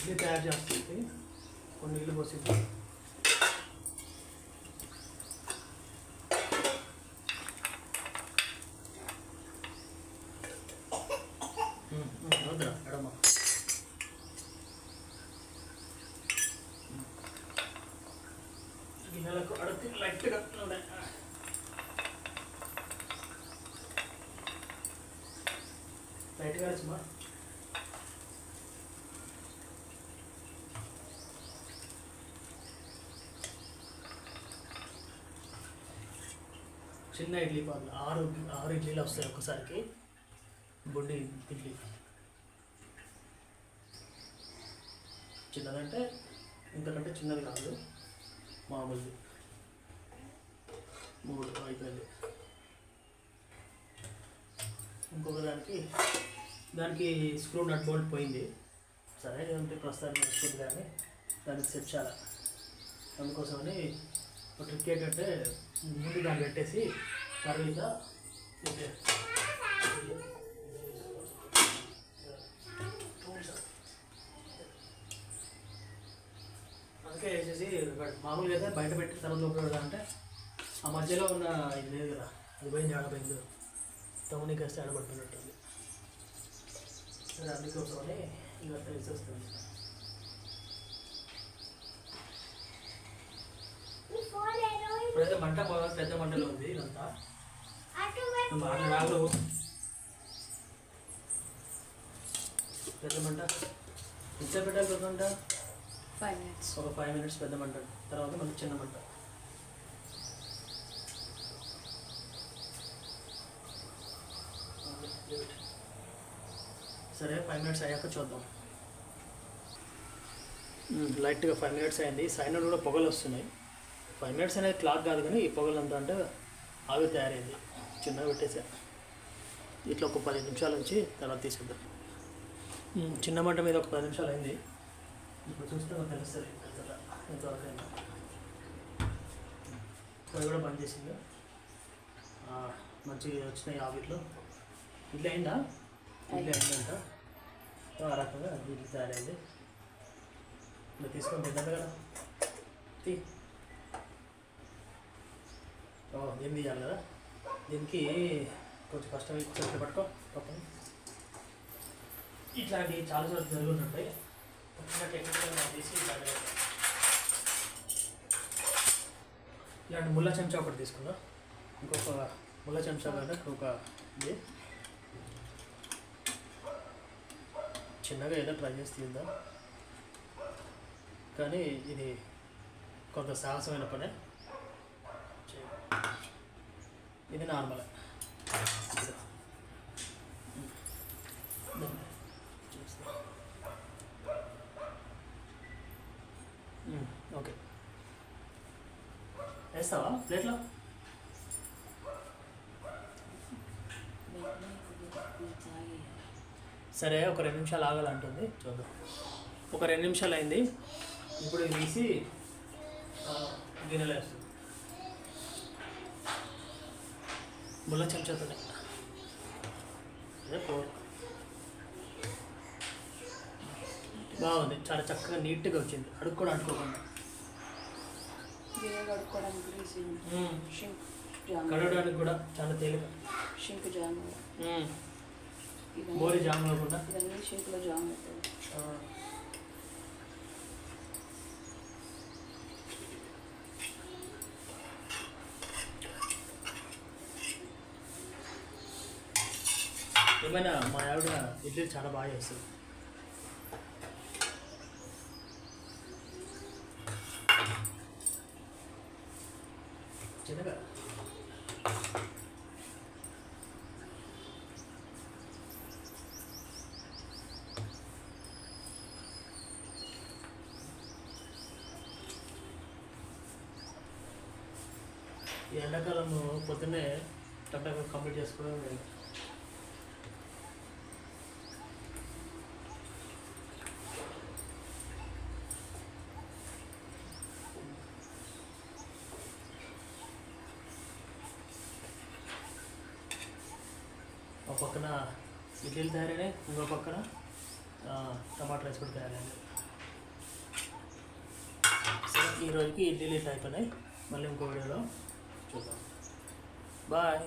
ఇడ్లీ తయారు చేస్తుంది కొన్ని నీళ్ళు పోసింది వద్దురా ఎడమ గిన్నెలకు అడితే లైట్గా నూనె లైట్గా చిన్న ఇడ్లీ పాలు ఆరు ఆరు ఇడ్లీలు వస్తాయి ఒకసారికి బుడ్డి ఇడ్లీ. చిన్నదంటే ఇంతకంటే చిన్నది కాదు. మామూలుది. మూడు అయిపోయింది. ఇంకొక దానికి దానికి స్క్రూ నట్ బోల్ట్ పోయింది. సరే అంటే ప్రస్తుతానికి వస్తుంది కానీ దానికి సెట్ చేయాలి. అందుకోసమని ఒక ట్రిక్ ఏంటంటే ముందు దాన్ని పెట్టేసి కర్రీగా అందుకే వేసేసి మామూలుగా అయితే బయట పెట్టి తర్వాత లోపల అంటే ఆ మధ్యలో ఉన్న ఇది లేదు కదా అది పోయింది ఆడపోయింది తమని వేస్తే ఆడబడుతున్నట్టుంది. అందుకోసమని ఇంకా తెలిసి వస్తుంది మంట పెద్ద మంటలో ఉంది ఇదంతా. రాదు పెద్ద మంట ఎంత పెట్టాలి పెద్ద మంట ఫైవ్ మినిట్స్ ఒక ఫైవ్ మినిట్స్ పెద్ద మంట తర్వాత మళ్ళీ చిన్న మంట సరే ఫైవ్ మినిట్స్ అయ్యాక చూద్దాం. లైట్గా ఫైవ్ మినిట్స్ అయింది. సైడ్ నుండి కూడా పొగలు వస్తున్నాయి. ఫైవ్ మినిట్స్ అనేది క్లాక్ కాదు కానీ ఈ పొగలంతా అంటే ఆవి తయారైంది. చిన్నగా పెట్టేసా. ఇట్లా ఒక పది నిమిషాల నుంచి తర్వాత తీసుకుందాం చిన్న మంట మీద ఒక పది నిమిషాలు అయింది. ఇప్పుడు చూస్తే మనకు తెలుస్తుంది. ఎంత ఎంతవరకు అది కూడా బంద్ చేసింది. మంచిగా వచ్చినాయి ఆవిట్లో ఇట్లా అయిందా? ఇట్లా అయిందంట ఆ రకంగా ఇడ్లీ తయారైంది. తీసుకొని తింటారు కదా. తీ. ఏం తీయాలి కదా? దీనికి కొంచెం కష్టం కొంచెం పట్టుకో పక్కన ఇట్లాంటివి చాలా సార్లు జరుగుతుంటాయి టెక్నికల్ తీసి ఇలాంటి ముళ్ళ చెంచా ఒకటి తీసుకున్నా ఇంకొక ముళ్ళ చెంచా కదా ఒక ఇది. చిన్నగా ఏదో ట్రై చేసి తీద్దాం కానీ ఇది కొంత సాహసమైన పనే. ఇది నార్మల్. ఓకే. వేస్తావా ప్లేట్లో? సరే ఒక రెండు నిమిషాలు ఆగాలంటుంది. చూద్దాం. ఒక రెండు నిమిషాలు అయింది. ఇప్పుడు ఇది తీసి వేస్తుంది ముళ్ళ అదే పో బాగుంది. చాలా చక్కగా నీట్గా వచ్చింది. అడుగు కూడా జామ్. కడగడానికి కూడా చాలా తేలిక. Shrink jam. బోరి జామ్ కాకుండా. షింక్లో జామ్ ఏమైనా మా ఆవిడ ఇడ్లీ చాలా బాగా చేస్తుంది. చిన్నగా. ఈ ఎండాకాలము పొద్దున్నే టక్ కంప్లీట్ చేసుకోవడం పక్కన ఇడ్లీలు తయారైనాయి. ఇంకో పక్కన టమాటా రైస్ కూడా తయారైంది. సో ఈరోజుకి ఇడ్లీలు ఇట్లా అయిపోయినాయి. మళ్ళీ ఇంకో వీడియోలో చూద్దాం. బాయ్.